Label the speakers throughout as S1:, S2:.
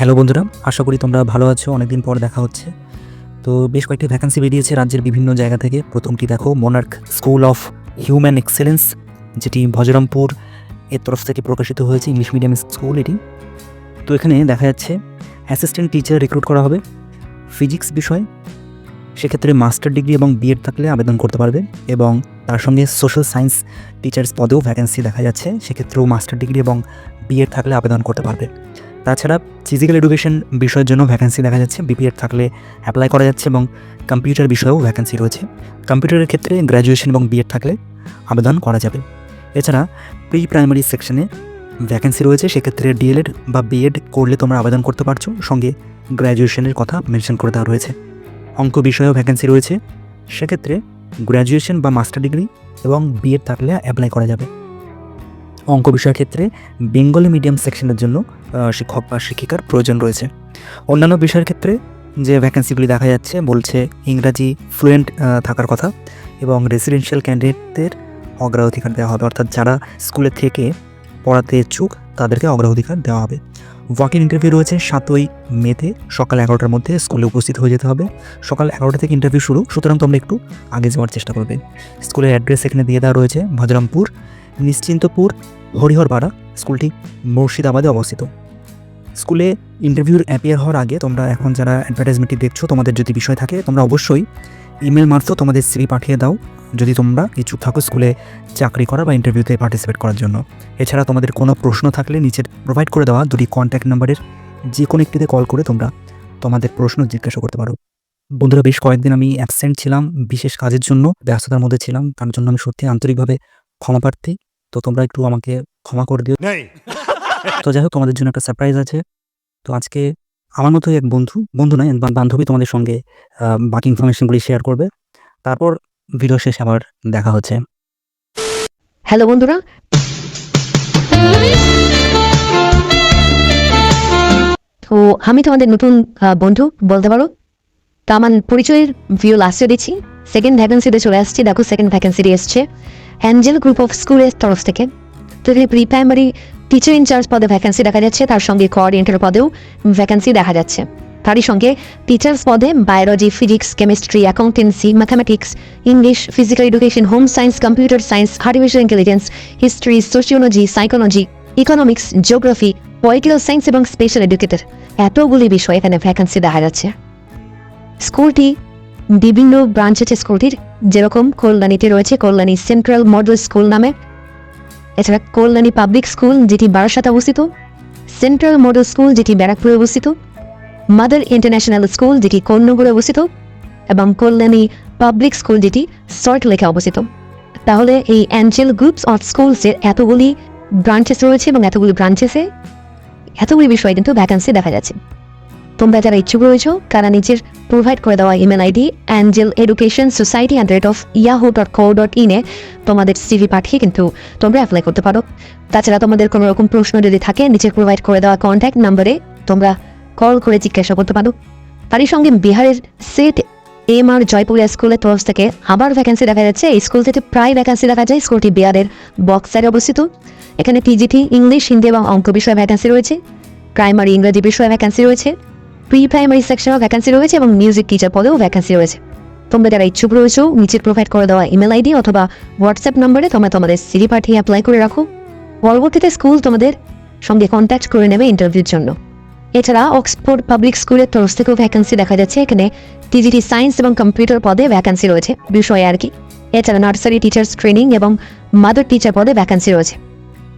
S1: Hello বন্ধুরা, আশা করি তোমরা ভালো আছো, অনেকদিন পর দেখা হচ্ছে। তো বেশ কয়েকটি ভ্যাকান্সি বেরিয়েছে রাজ্যের বিভিন্ন জায়গা থেকে। প্রথমটি দেখো Monarch school of human excellence যেটি ভজরামপুর এর তরফ থেকে প্রকাশিত হয়েছে ইংলিশ মিডিয়াম স্কুল এটি। তো এখানে দেখা যাচ্ছে অ্যাসিস্ট্যান্ট টিচার রিক্রুট করা হবে ফিজিক্স বিষয়। সেক্ষেত্রে মাস্টার ডিগ্রি এবং বিএড থাকলে আবেদন করতে পারবে এবং তার সঙ্গে সোশ্যাল সায়েন্স টিচার্স পদেও ভ্যাকেন্সি দেখা যাচ্ছে। সেক্ষেত্রেও মাস্টার ডিগ্রি এবং বিএড থাকলে আবেদন করতে পারবে। তাছাড়া ফিজিক্যাল এডুকেশন বিষয়ের জন্য ভ্যাকেন্সি দেখা যাচ্ছে। বিপিএড থাকলে অ্যাপ্লাই করা যাচ্ছে এবং কম্পিউটার বিষয়েও ভ্যাকেন্সি রয়েছে। কম্পিউটারের ক্ষেত্রে গ্র্যাজুয়েশন এবং বিএড থাকলে আবেদন করা যাবে। এছাড়া প্রি প্রাইমারি সেকশনে ভ্যাকেন্সি রয়েছে, সেক্ষেত্রে ডিএলএড বা বিএড করলে তোমরা আবেদন করতে পারছ। সঙ্গে গ্র্যাজুয়েশনের কথা মেনশন করে দেওয়া রয়েছে। অঙ্ক বিষয়েও ভ্যাকেন্সি রয়েছে। সেক্ষেত্রে গ্র্যাজুয়েশন বা মাস্টার ডিগ্রি এবং বিএড থাকলে অ্যাপ্লাই করা যাবে। অঙ্ক বিষয়ের ক্ষেত্রে বেঙ্গলি মিডিয়াম সেকশনের জন্য শিক্ষক বা শিক্ষিকার প্রয়োজন রয়েছে। অন্যান্য বিষয়ের ক্ষেত্রে যে ভ্যাকেন্সিগুলি দেখা যাচ্ছে, বলছে ইংরাজি ফ্লুয়েন্ট থাকার কথা এবং রেসিডেন্সিয়াল ক্যান্ডিডেটদের অগ্রাধিকার দেওয়া হবে। অর্থাৎ যারা স্কুলে থেকে পড়াতে ইচ্ছুক, তাদেরকে অগ্রাধিকার দেওয়া হবে। ওয়াক ইন ইন্টারভিউ রয়েছে সাতই মেতে, সকাল এগারোটার মধ্যে স্কুলে উপস্থিত হয়ে যেতে হবে। সকাল এগারোটা থেকে ইন্টারভিউ শুরু। সুতরাং তোমরা একটু আগে যাওয়ার চেষ্টা করবে। স্কুলের অ্যাড্রেস এখানে দিয়ে দেওয়া রয়েছে ভজরামপুর নিশ্চিন্তপুর, হরিহরপাড়া স্কুলটি মুর্শিদাবাদে অবস্থিত। স্কুলে ইন্টারভিউর অ্যাপিয়ার হওয়ার আগে তোমরা এখন যারা অ্যাডভার্টাইজমেন্টটি দেখছ, তোমাদের যদি বিষয় থাকে, তোমরা অবশ্যই ইমেল মারফত তোমাদের সিভি পাঠিয়ে দাও, যদি তোমরা ইচ্ছুক থাকো স্কুলে চাকরি করা বা ইন্টারভিউতে পার্টিসিপেট করার জন্য। এছাড়া তোমাদের কোনো প্রশ্ন থাকলে নিচের প্রোভাইড করে দেওয়া দুটি কন্ট্যাক্ট নাম্বারের যে কোনো একটিতে কল করে তোমরা তোমাদের প্রশ্ন জিজ্ঞাসা করতে পারো। বন্ধুরা, বেশ কয়েকদিন আমি অ্যাবসেন্ট ছিলাম, বিশেষ কাজের জন্য ব্যস্ততার মধ্যে ছিলাম, তার জন্য আমি সত্যি আন্তরিকভাবে ক্ষমা প্রার্থী। তো তোমরা একটু আমাকে ক্ষমা করে দিও।
S2: नहीं
S1: তো যাই হোক তোমাদের জন্য একটা সারপ্রাইজ আছে। তো আজকে আমার মতোই এক বন্ধু বন্ধু নয় বান্ধবী তোমাদের সঙ্গে বাকি ইনফরমেশনগুলি শেয়ার করবে। তারপর ভিডিও শেষে আবার দেখা হচ্ছে।
S3: হ্যালো বন্ধুরা। তো আমি তোমাদের নতুন বন্ধু বলতে পারো? তো আমার পরিচয়ের ভিউ লাস্টে দিচ্ছি। সেকেন্ড ভ্যাকেন্সিতে চলে আসছি। দেখো সেকেন্ড ভ্যাকেন্সিটি এসছে। অ্যাঞ্জেল গ্রুপ অফ স্কুলের তরফ থেকে। তো এখানে প্রি প্রাইমারি টিচার ইনচার্জ পদে ভ্যাকেন্সি দেখা যাচ্ছে। তার সঙ্গে কোঅর্ডিনেটর পদেও ভ্যাকেন্সি দেখা যাচ্ছে। তারই সঙ্গে টিচার্স পদে biology physics chemistry accountancy mathematics English physical education home science computer science artificial intelligence history sociology psychology economics geography political science এবং স্পেশাল এডুকেটর এতগুলি বিষয় এখানে ভ্যাকেন্সি দেখা যাচ্ছে। স্কুলটি বিভিন্ন ব্রাঞ্চ আছে স্কুলটির যেরকম কল্যাণীতে রয়েছে কল্যাণী সেন্ট্রাল মডেল স্কুল নামে। এছাড়া কল্যাণী পাবলিক স্কুল যেটি বারাসাতে অবস্থিত। সেন্ট্রাল মডেল স্কুল যেটি ব্যারাকপুরে অবস্থিত। মাদার ইন্টারন্যাশনাল স্কুল যেটি কন্যগড়ে অবস্থিত। এবং কল্যাণী পাবলিক স্কুল যেটি সল্ট লেখে অবস্থিত। তাহলে এই অ্যাঞ্জেল গ্রুপস অফ স্কুলসের এতগুলি ব্রাঞ্চেস রয়েছে এবং এতগুলি ব্রাঞ্চেসে এতগুলি বিষয়ে কিন্তু ভ্যাকান্সি দেখা যাচ্ছে। তোমরা যারা ইচ্ছুক রয়েছো, তারা নিজের প্রোভাইড করে দেওয়া email ID angel education society at rate of Yahoo dot co dot ইনে তোমাদের সিভি পাঠিয়ে কিন্তু তোমরা অ্যাপ্লাই করতে পারো। তাছাড়া তোমাদের কোনো রকম প্রশ্ন যদি থাকে নিচে প্রোভাইড করে দেওয়া কন্ট্যাক্ট নাম্বারে তোমরা কল করে জিজ্ঞাসা করতে পারো। তারই সঙ্গে বিহারের সেট এম আর জয়পুরিয়া স্কুলের তরফ থেকে আবার ভ্যাকেন্সি দেখা যাচ্ছে। এই স্কুল থেকে প্রায় ভ্যাকেন্সি দেখা যায়। স্কুলটি বিহারের বক্সারে অবস্থিত। এখানে টিজিটি ইংলিশ হিন্দি এবং অঙ্ক বিষয়ে ভ্যাকেন্সি রয়েছে। প্রাইমারি ইংরেজি বিষয়ে ভ্যাকেন্সি রয়েছে। প্রি প্রাইমারি সেকশনেও ভ্যাকেন্সি রয়েছে এবং মিউজিক টিচার পদেও ভ্যাকেন্সি রয়েছে। তোমরা যারা ইচ্ছুক রয়েছো নিচে প্রোভাইড করে দেওয়া ইমেল আইডি অথবা হোয়াটসঅ্যাপ নম্বরে তোমরা তোমাদের সিডি পাঠিয়ে অ্যাপ্লাই করে রাখো। পরবর্তীতে স্কুল তোমাদের সঙ্গে কন্ট্যাক্ট করে নেবে ইন্টারভিউর জন্য। এছাড়া অক্সফোর্ড পাবলিক স্কুলের তরফ থেকেও ভ্যাকেন্সি দেখা যাচ্ছে। এখানে টিজিটি সায়েন্স এবং কম্পিউটার পদে ভ্যাকেন্সি রয়েছে। বিষয়ে আর কি। এছাড়া নার্সারি টিচার্স ট্রেনিং এবং মাদার টিচার পদে ভ্যাকেন্সি রয়েছে।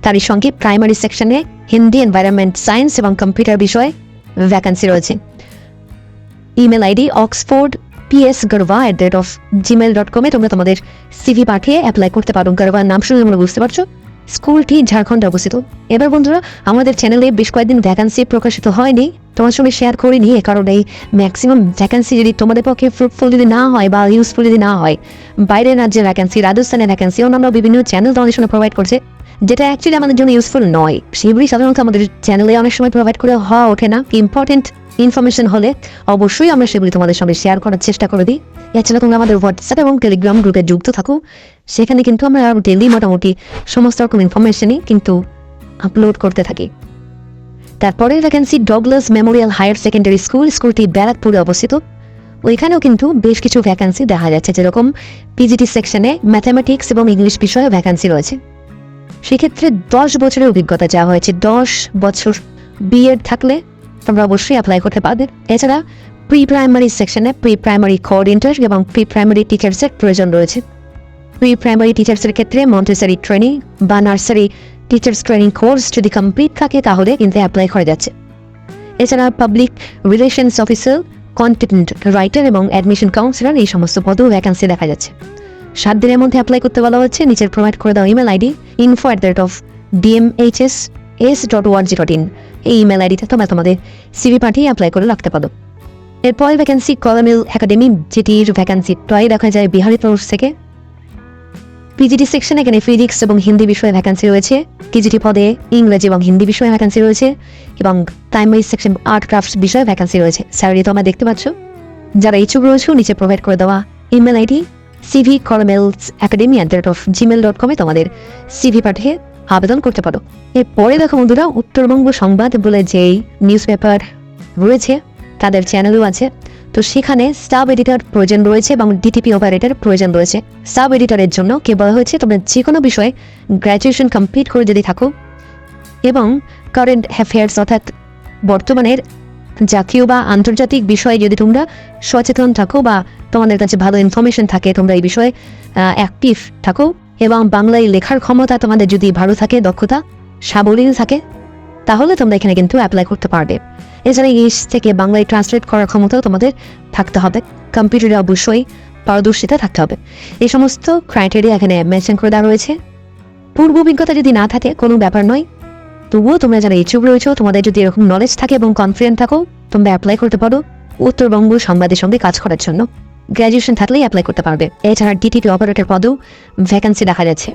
S3: তারই সঙ্গে প্রাইমারি সেকশনে হিন্দি এনভায়রনমেন্ট সায়েন্স এবং কম্পিউটার বিষয়ে ভ্যাকেন্সি রয়েছে। Email ID Oxford PS Garba at rate of Gmail dot কমে তোমরা তোমাদের সিভি পাঠিয়ে অ্যাপ্লাই করতে পারো। গরবার নাম শুনে তোমরা বুঝতে পারছ। স্কুলটি ঝাড়খণ্ডে অবস্থিত। এবার বন্ধুরা, আমাদের চ্যানেলে বেশ কয়েকদিন ভ্যাকান্সি প্রকাশিত হয়নি। তোমার সঙ্গে শেয়ার করিনি, এ কারণে ম্যাক্সিমাম ভ্যাকান্সি যদি তোমাদের পক্ষে ফ্রুটফুল যদি না হয় বা ইউজফুল যদি না হয়, বাইরের রাজ্যের ভ্যাকান্সি রাজস্থানের ভ্যাকান্সি অন্যান্য বিভিন্ন চ্যানেল তোমাদের সঙ্গে প্রোভাইড করছে। যেটা অ্যাকচুয়ালি আমাদের জন্য ইউজফুল নয়। সেগুলি সাধারণত আমাদের চ্যানেলে অনেক সময় প্রোভাইড করে হওয়া ওঠে না। ইম্পর্টেন্ট ইনফরমেশন হলে অবশ্যই আমরা সেগুলি তোমাদের সঙ্গে শেয়ার করার চেষ্টা করে দিই। এছাড়া তোমরা আমাদের হোয়াটসঅ্যাপ এবং টেলিগ্রাম গ্রুপে যুক্ত থাকো। সেখানে কিন্তু আমরা ডেলি মোটামুটি সমস্ত রকম ইনফরমেশনই কিন্তু আপলোড করতে থাকি। তারপরে vacancy Douglas memorial higher secondary school স্কুলটি ব্যারাকপুরে অবস্থিত। ওইখানেও কিন্তু বেশ কিছু ভ্যাকান্সি দেখা যাচ্ছে। যেরকম পিজিটি সেকশনে ম্যাথামেটিক্স এবং ইংলিশ বিষয়ে ভ্যাকান্সি রয়েছে। সেক্ষেত্রে দশ বছরের অভিজ্ঞতা চাওয়া হয়েছে, দশ বছর বিএড থাকলে তোমরা অবশ্যই অ্যাপ্লাই করতে পারবে। এছাড়া প্রি প্রাইমারি সেকশনে প্রি প্রাইমারি কোঅর্ডিনেটর এবং প্রি প্রাইমারি টিচার্সের প্রয়োজন রয়েছে। প্রি প্রাইমারি টিচার্সের ক্ষেত্রে মন্টেসারি ট্রেনিং বা নার্সারি টিচার্স ট্রেনিং কোর্স যদি কমপ্লিট থাকে, তাহলে কিন্তু অ্যাপ্লাই করা যাচ্ছে। এছাড়া public relations officer content writer এবং অ্যাডমিশন কাউন্সিলর এই সমস্ত পদেও ভ্যাকান্সি দেখা যাচ্ছে। সাত দিনের মধ্যে অ্যাপ্লাই করতে বলা হচ্ছে। নিচের প্রোভাইড করে দাও email ID info at the rate of DMHS S dot ওয়ার্জি dot in এই ইমেল আইডিতে তোমরা তোমাদের সিভি পাঠিয়ে অ্যাপ্লাই করে রাখতে পারো। এরপরে ভ্যাকান্সি কলামিল একাডেমি যেটির ভ্যাকান্সি টয় দেখা যায় বিহারি তরফ থেকে। পিজিটি সেকশন এখানে ফিজিক্স এবং হিন্দি বিষয়ে ভ্যাকান্সি রয়েছে। পিজিটি পদে ইংরেজি এবং হিন্দি বিষয়ে ভ্যাকান্সি রয়েছে এবং প্রাইমারি সেকশন আর্ট ক্রাফটস বিষয়ে ভ্যাকান্সি রয়েছে। স্যালারি তোমরা দেখতে পাচ্ছ। যারা ইচ্ছুক রয়েছে, নিচে প্রোভাইড করে দেওয়া email ID CV কলমেলস academy at the of Gmail dot কমে তোমাদের সিভি পাঠিয়ে আবেদন করতে পারো। এরপরে দেখো বন্ধুরা, উত্তরবঙ্গ সংবাদ বলে যেই নিউজ পেপার রয়েছে, তাদের চ্যানেলও আছে। তো সেখানে স্টাফ এডিটর প্রয়োজন রয়েছে এবং ডিটিপি অপারেটর প্রয়োজন রয়েছে। সাব এডিটরের জন্য কে বলা হয়েছে, তোমরা যে কোনো বিষয়ে গ্র্যাজুয়েশন কমপ্লিট করে যদি থাকো এবং কারেন্ট অ্যাফেয়ার্স অর্থাৎ বর্তমানের জাতীয় বা আন্তর্জাতিক বিষয়ে যদি তোমরা সচেতন থাকো বা তোমাদের কাছে ভালো ইনফরমেশন থাকে, তোমরা এই বিষয়ে অ্যাক্টিভ থাকো এবং বাংলায় লেখার ক্ষমতা তোমাদের যদি ভালো থাকে, দক্ষতা সাবলীল থাকে, তাহলে তোমরা এখানে কিন্তু অ্যাপ্লাই করতে পারবে। এছাড়া ইংলিশ থেকে বাংলায় ট্রান্সলেট করার ক্ষমতাও তোমাদের থাকতে হবে। কম্পিউটারে অবশ্যই পারদর্শিতা থাকতে হবে। এই সমস্ত ক্রাইটেরিয়া এখানে মেনশন করে দেওয়া রয়েছে। পূর্ব অভিজ্ঞতা যদি না থাকে, কোনো ব্যাপার নয়। তবুও তোমরা যারা ইচ্ছুক রয়েছো, তোমাদের যদি এরকম নলেজ থাকে এবং কনফিডেন্ট থাকো, তোমরা অ্যাপ্লাই করতে পারো। উত্তরবঙ্গ সংবাদের সঙ্গে কাজ করার জন্য। গ্র্যাজুয়েশন থাকলেই অ্যাপ্লাই করতে পারবে। এছাড়া ডিটিপি অপারেটর পদেও ভ্যাকান্সি দেখা যাচ্ছে।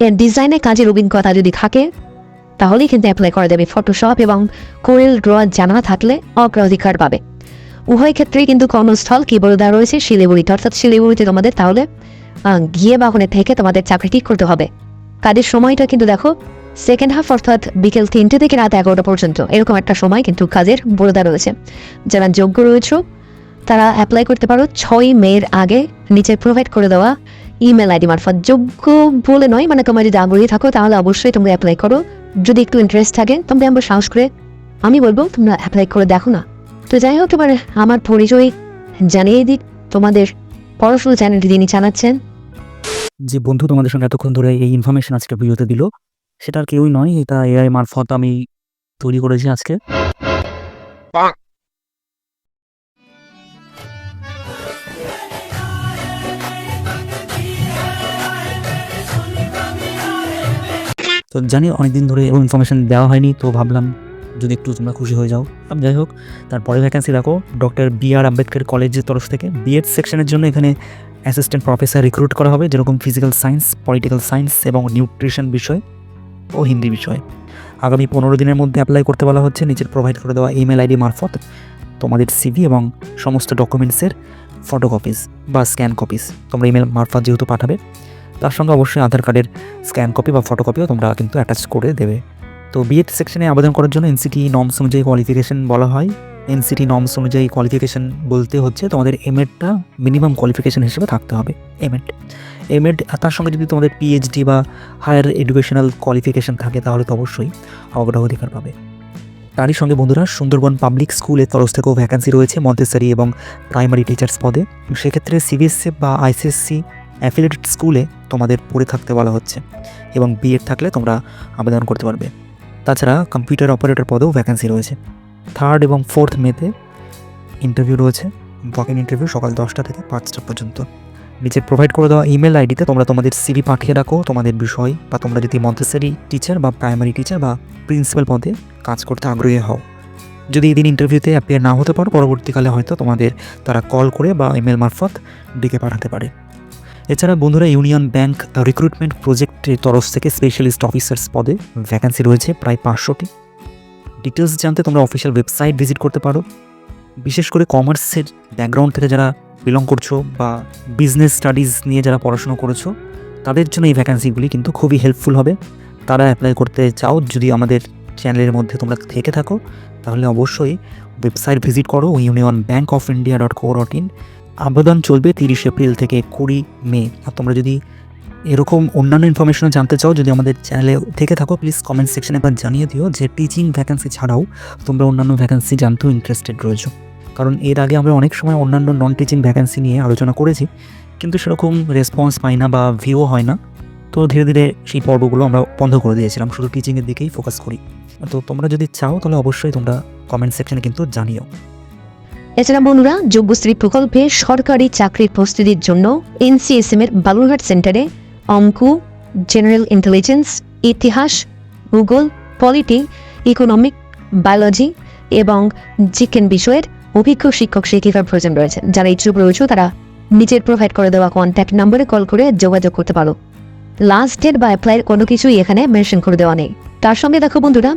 S3: এর ডিজাইনে কাজের অভিজ্ঞতা যদি থাকে, তাহলেই কিন্তু অ্যাপ্লাই করা যাবে ফটোশপ এবং কোরেল ড্র জানা থাকলে অগ্রাধিকার পাবে। উভয় ক্ষেত্রেই কিন্তু কর্মস্থল কি বলে দেওয়া রয়েছে শিলিগুড়িতে অর্থাৎ শিলিগুড়িতে তোমাদের তাহলে গিয়ে বা থেকে তোমাদের চাকরি ঠিক করতে হবে। কাজের সময়টা কিন্তু দেখো সেকেন্ড হাফ অর্থাৎ বিকেল তিনটে থেকে রাত এগারোটা পর্যন্ত। এরকম একটা সময় কিন্তু কাজের দেওয়া রয়েছে। যারা যোগ্য রয়েছে তারা অ্যাপ্লাই করতে পারো ছয় মের আগে নিচে প্রোভাইড করে দেওয়া ইমেল আইডি মারফত। যোগ্য বলে নয় মানে তোমরা যদি আগ্রহী থাকো, তাহলে অবশ্যই তোমরা অ্যাপ্লাই করো। যদি একটু ইন্টারেস্ট থাকে, তোমরা আমরা সাহস করে, আমি বলব, তোমরা অ্যাপ্লাই করে দেখো না। তো যাই হোক, এবার আমার পরিচয় জানিয়ে দিক তোমাদের পড়াশুনো চ্যানেলটি যিনি চালাচ্ছেন।
S1: যে বন্ধু, তোমাদের সঙ্গে এতক্ষণ ধরে এই ইনফরমেশন আজকে ভিডিওতে দিল। সেটা আর কেউই নয়, এটা এআই মারফত আমি তৈরি করেছি আজকে। তো জানি অনেকদিন ধরে এরকম ইনফরমেশন দেওয়া হয়নি, তো ভাবলাম যদি একটু তোমরা খুশি হয়ে যাও। যাই হোক, তারপরে ভ্যাকেন্সি রাখো ডক্টর বি আর আম্বেদকর কলেজের তরফ থেকে। বিএড সেকশনের জন্য এখানে অ্যাসিস্ট্যান্ট প্রফেসর রিক্রুট করা হবে, যেরকম ফিজিক্যাল সায়েন্স পলিটিক্যাল সায়েন্স এবং নিউট্রিশন বিষয় ও হিন্দি বিষয়। আগামী পনেরো দিনের মধ্যে অ্যাপ্লাই করতে বলা হচ্ছে, নিচের প্রোভাইড করে দেওয়া ইমেল আইডি মারফত তোমাদের সিভি এবং সমস্ত ডকুমেন্টসের ফটোকপিস বা স্ক্যান কপিস তোমরা ইমেল মারফত যেহেতু পাঠাবে তার সঙ্গে অবশ্যই আধার কার্ডের স্ক্যান কপি বা ফটোকপিও তোমরা কিন্তু অ্যাটাচ করে দেবে। তো বিএড সেকশনে আবেদন করার জন্য এনসিটি নর্মস অনুযায়ী কোয়ালিফিকেশন বলা হয়। এনসিটি নর্মস অনুযায়ী কোয়ালিফিকেশন বলতে হচ্ছে তোমাদের এমএডটা মিনিমাম কোয়ালিফিকেশন হিসেবে থাকতে হবে এমএড এমএড তার সঙ্গে যদি তোমাদের পিএইচডি বা হায়ার এডুকেশনাল কোয়ালিফিকেশন থাকে তাহলে তো অবশ্যই অগ্রাধিকার পাবে। তারই সঙ্গে বন্ধুরা সুন্দরবন পাবলিক স্কুলের তরফ থেকেও ভ্যাকান্সি রয়েছে মন্তেসারি এবং প্রাইমারি টিচার্স পদে। সেক্ষেত্রে সিবিএসসি বা আইসিএসসি অ্যাফিলিয়েটেড স্কুলে তোমাদের পড়ে থাকতে বলা হচ্ছে এবং বিএড থাকলে তোমরা আবেদন করতে পারবে। তাছাড়া কম্পিউটার অপারেটর পদেও ভ্যাকেন্সি রয়েছে। থার্ড এবং ফোর্থ মেতে ইন্টারভিউ রয়েছে ওয়াক ইন ইন্টারভিউ সকাল দশটা থেকে পাঁচটা পর্যন্ত। নিচে প্রোভাইড করে দেওয়া ইমেল আইডিতে তোমরা তোমাদের সিভি পাঠিয়ে রাখো, তোমাদের বিষয় বা তোমরা যদি মন্তেসারি টিচার বা প্রাইমারি টিচার বা প্রিন্সিপাল পদে কাজ করতে আগ্রহী হও। যদি এদিন ইন্টারভিউতে অ্যাপিয়ার না হতে পারো, পরবর্তীকালে হয়তো তোমাদের তারা কল করে বা ইমেল মারফত ডেকে পাঠাতে পারে। এছাড়া বন্ধুরা ইউনিয়ন ব্যাংক রিক্রুটমেন্ট প্রজেক্টের তরফ থেকে স্পেশালিস্ট অফিসার্স পদে ভ্যাকান্সি রয়েছে প্রায় পাঁচশোটি। ডিটেলস জানতে তোমরা অফিসিয়াল ওয়েবসাইট ভিজিট করতে পারো। বিশেষ করে কমার্সের ব্যাকগ্রাউন্ড থেকে যারা বিলং করছ বা বিজনেস স্টাডিজ নিয়ে যারা পড়াশোনা করেছ, তাদের জন্য এই ভ্যাকান্সিগুলি কিন্তু খুবই হেল্পফুল হবে। তারা অ্যাপ্লাই করতে চাও, যদি আমাদের চ্যানেলের মধ্যে তোমরা থেকে থাকো, তাহলে অবশ্যই ওয়েবসাইট ভিজিট করো Union Bank of India dot co dot in আবেদন চলবে তিরিশ এপ্রিল থেকে কুড়ি মে। আর তোমরা যদি এরকম অন্যান্য ইনফরমেশনও জানতে চাও, যদি আমাদের চ্যানেলে থেকে থাকো প্লিজ কমেন্ট সেকশনে একবার জানিয়ে দিও যে টিচিং ভ্যাকেন্সি ছাড়াও তোমরা অন্যান্য ভ্যাকেন্সি জানতেও ইন্টারেস্টেড রয়েছো। কারণ এর আগে আমরা অনেক সময় অন্যান্য নন টিচিং ভ্যাকেন্সি নিয়ে আলোচনা করেছি, কিন্তু সেরকম রেসপন্স পাই না বা ভিউ হয় না। তো ধীরে ধীরে সেই পর্বগুলো আমরা বন্ধ করে দিয়েছিলাম, শুধু টিচিংয়ের দিকেই ফোকাস করি। তো তোমরা যদি চাও, তাহলে অবশ্যই তোমরা কমেন্ট সেকশনে কিন্তু জানিও।
S3: এছাড়া বন্ধুরা যোগ্যশ্রী প্রকল্পে সরকারি চাকরির প্রস্তুতির জন্য এনসিএসএম এর বালুরঘাট সেন্টারে অঙ্ক, জেনারেল ইন্টেলিজেন্স, ইতিহাস, ভূগোল, পলিটি, ইকোনমিক, বায়োলজি এবং জিকেন বিষয়ের অভিজ্ঞ শিক্ষক শিক্ষিকার প্রয়োজন রয়েছে। যারা ইচ্ছুক রয়েছে, তারা নিজের প্রোভাইড করে দেওয়া কন্ট্যাক্ট নম্বরে কল করে যোগাযোগ করতে পারো। লাস্ট ডেট বা অ্যাপ্লাইয়ের কোনো কিছুই এখানে মেনশন করে দেওয়া নেই। তার সঙ্গে দেখো বন্ধুরা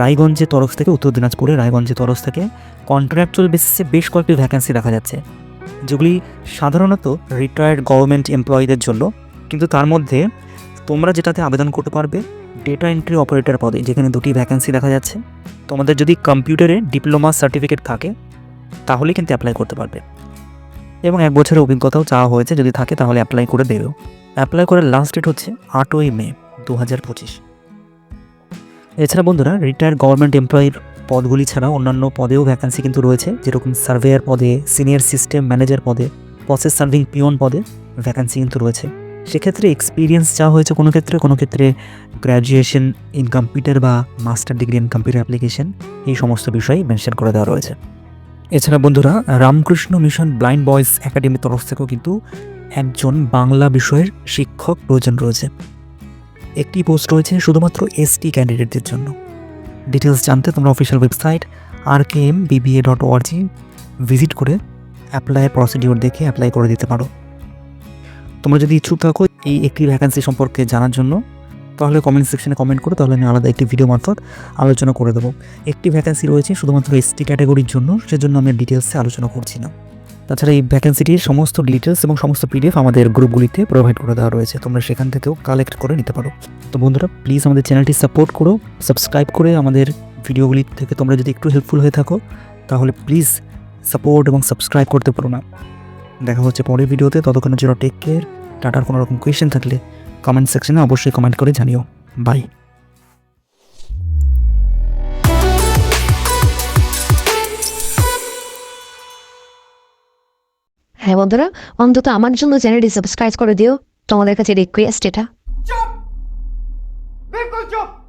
S1: রায়গঞ্জের তরফ থেকে, উত্তর দিনাজপুরে রায়গঞ্জের তরফ থেকে কন্ট্রাকচুয়াল বেসিসে বেশ কয়েকটি ভ্যাকেন্সি দেখা যাচ্ছে, যেগুলি সাধারণত রিটায়ার্ড গভর্নমেন্ট এমপ্লয়ীদের জন্য। কিন্তু তার মধ্যে তোমরা যেটাতে আবেদন করতে পারবে ডেটা এন্ট্রি অপারেটর পদে, যেখানে দুটি ভ্যাকেন্সি দেখা যাচ্ছে। তোমাদের যদি কম্পিউটারে ডিপ্লোমা সার্টিফিকেট থাকে, তাহলে কিন্তু অ্যাপ্লাই করতে পারবে। এবং এক বছরের অভিজ্ঞতাও চাওয়া হয়েছে, যদি থাকে তাহলে অ্যাপ্লাই করে দেবেও অ্যাপ্লাই করার লাস্ট ডেট হচ্ছে আটই মে দু হাজার পঁচিশ। এছাড়া বন্ধুরা রিটায়ার্ড গভর্নমেন্ট এমপ্লয়ির পদগুলি ছাড়া অন্যান্য পদেও ভ্যাকান্সি কিন্তু রয়েছে। যেরকম সার্ভেয়ার পদে সিনিয়র সিস্টেম ম্যানেজার পদে প্রসেস সার্ভিং পিওন পদে ভ্যাকান্সি কিন্তু রয়েছে। সেক্ষেত্রে এক্সপিরিয়েন্স যা হয়েছে কোনো ক্ষেত্রে কোনো ক্ষেত্রে গ্র্যাজুয়েশন ইন কম্পিউটার বা master degree in computer application এই সমস্ত বিষয় মেনশন করে দেওয়া রয়েছে। এছাড়া বন্ধুরা, রামকৃষ্ণ মিশন ব্লাইন্ড বয়েজ একাডেমির তরফ থেকেও কিন্তু একজন বাংলা বিষয়ের শিক্ষক প্রয়োজন রয়েছে। একটি পোস্ট রয়েছে শুধুমাত্র এসটি ক্যান্ডিডেটদের জন্য। ডিটেলস জানতে তোমরা official website R K M BBA dot ORG visit করে অ্যাপ্লাই প্রসিডিওর দেখে অ্যাপ্লাই করে দিতে পারো। তোমরা যদি ইচ্ছুক থাকো এই একটি ভ্যাকান্সি সম্পর্কে জানার জন্য, তাহলে কমেন্ট সেকশনে কমেন্ট করো তাহলে আমি আলাদা একটি ভিডিও মারফত আলোচনা করে দেবো। একটি ভ্যাকান্সি রয়েছে শুধুমাত্র এসটি ক্যাটাগরির জন্য, সেজন্য আমি ডিটেলসে আলোচনা করছি না। তাছাড়া এই ভ্যাকেন্সিটির সমস্ত ডিটেলস এবং সমস্ত পিডিএফ আমাদের গ্রুপগুলিতে প্রোভাইড করে দেওয়া রয়েছে। তোমরা সেখান থেকেও কালেক্ট করে নিতে পারো। তো বন্ধুরা প্লিজ আমাদের চ্যানেলটি সাপোর্ট করো সাবস্ক্রাইব করে আমাদের ভিডিওগুলি থেকে তোমরা যদি একটু হেল্পফুল হয়ে থাকো, তাহলে প্লিজ সাপোর্ট এবং সাবস্ক্রাইব করতে পারো না। দেখা হচ্ছে পরের ভিডিওতে ততক্ষণের জন্য টেক কেয়ার টাটার কোনো রকম কোয়েশ্চেন থাকলে কমেন্ট সেকশনে অবশ্যই কমেন্ট করে জানিও। বাই
S3: হ্যাঁ বন্ধুরা, অন্তত আমার জন্য চ্যানেলটি সাবস্ক্রাইব করে দিও। তোমাদের কাছে রিকোয়েস্ট এটা। চুপ! বিলকুল চুপ!